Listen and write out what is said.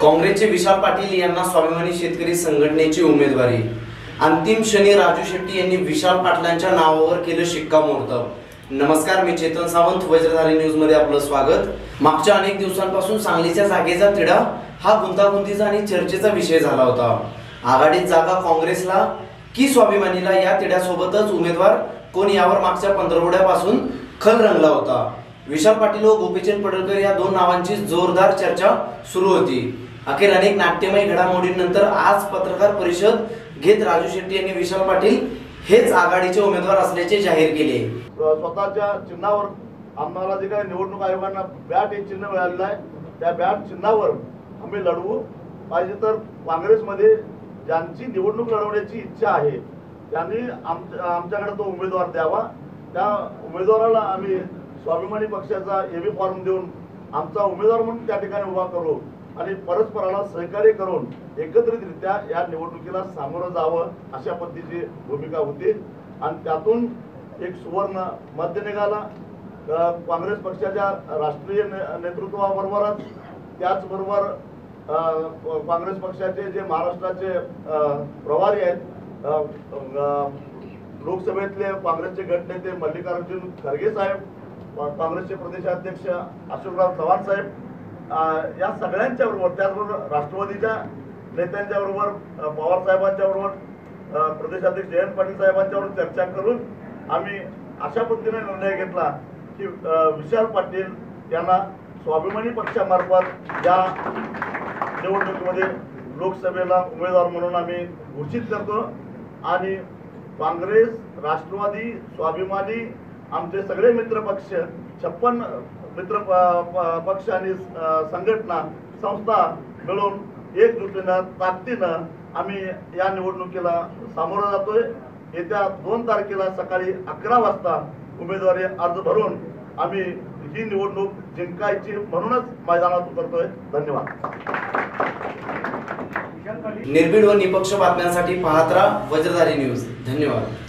काँग्रेसचे विशाल पाटील यांना स्वाभिमानी शेतकरी संघटनेची उमेदवारी. अंतिम क्षणी राजू शेट्टी यांनी विशाल पाटलांच्या नावावर केलं शिक्कामोर्तब. नमस्कार मी चेतन सावंत वज्रधारी न्यूजमध्ये आपलं स्वागत. मागच्या अनेक दिवसांपासून सांगलीच्या जागेचा तिढा हा गुंतागुंतीचा आणि चर्चेचा विषय झाला होता. आघाडीत जागा काँग्रेसला की स्वाभिमानीला या तिढ्यासोबतच उमेदवार? कोण यावर मागच्या पंधरवड्यापासून खल रंगला होता? विशाल पाटील व गोपीचंद पडळकर या दोन नावांची जोरदार चर्चा सुरू होती. अखेर अनेक नाट्यमय घडामोडींनंतर आज पत्रकार परिषद घेत राजू शेट्टी यांनी विशाल पाटील हेच आघाडीचे उमेदवार असल्याचे जाहीर केले. स्वतःच्या चिन्हावर आम्हाला जे काही निवडणूक आयोगांना बॅट हे चिन्ह मिळालेलं आहे. त्या बॅट चिन्हावर आम्ही लढवू. पाहिजे तर काँग्रेसमध्ये ज्यांची निवडणूक लढवण्याची इच्छा आहे त्यांनी आमच्या आमच्याकडे तो उमेदवार द्यावा. त्या उमेदवाराला आम्ही स्वाभिमानी पक्षाचा एबी फॉर्म देऊन आमचा उमेदवार म्हणून त्या ठिकाणी उभा करू. आणि परस्पराला सहकार्य करून एकत्रितरित्या या निवडणुकीला सामोरं जावं अशा पद्धतीची भूमिका होती. आणि त्यातून एक सुवर्ण मध्य निघाला. काँग्रेस पक्षाच्या राष्ट्रीय ने- नेतृत्वाबरोबरच त्याचबरोबर काँग्रेस पक्षाचे जे महाराष्ट्राचे प्रभारी आहेत लोकसभेतले काँग्रेसचे गटनेते मल्लिकार्जुन खरगे साहेब काँग्रेसचे प्रदेशाध्यक्ष अशोकराव चव्हाण साहेब या सगळ्यांच्या बरोबर त्याचबरोबर राष्ट्रवादीच्या नेत्यांच्या बरोबर पवार साहेबांच्या बरोबर प्रदेशाध्यक्ष जयंत पाटील साहेबांच्यावर चर्चा करून आम्ही अशा पद्धतीने निर्णय घेतला की विशाल पाटील यांना स्वाभिमानी पक्षामार्फत या निवडणुकीमध्ये लोकसभेला उमेदवार म्हणून आम्ही घोषित करतो आणि काँग्रेस राष्ट्रवादी स्वाभिमानी आमचे सगळे मित्र पक्ष छप्पन मित्र पक्ष आणि संघटना संस्था मिळून एकजुटीनं ताकदीनं आम्ही या निवडणुकीला सामोरं जातोय. येत्या दोन तारखेला सकाळी अकरा वाजता उमेदवारी अर्ज भरून आम्ही ही निवडणूक जिंकायची म्हणूनच मैदानात उतरतोय. धन्यवाद. निर्भीड व निपक्ष बातम्यांसाठी पाहत राहा वज्रधारी न्यूज. धन्यवाद.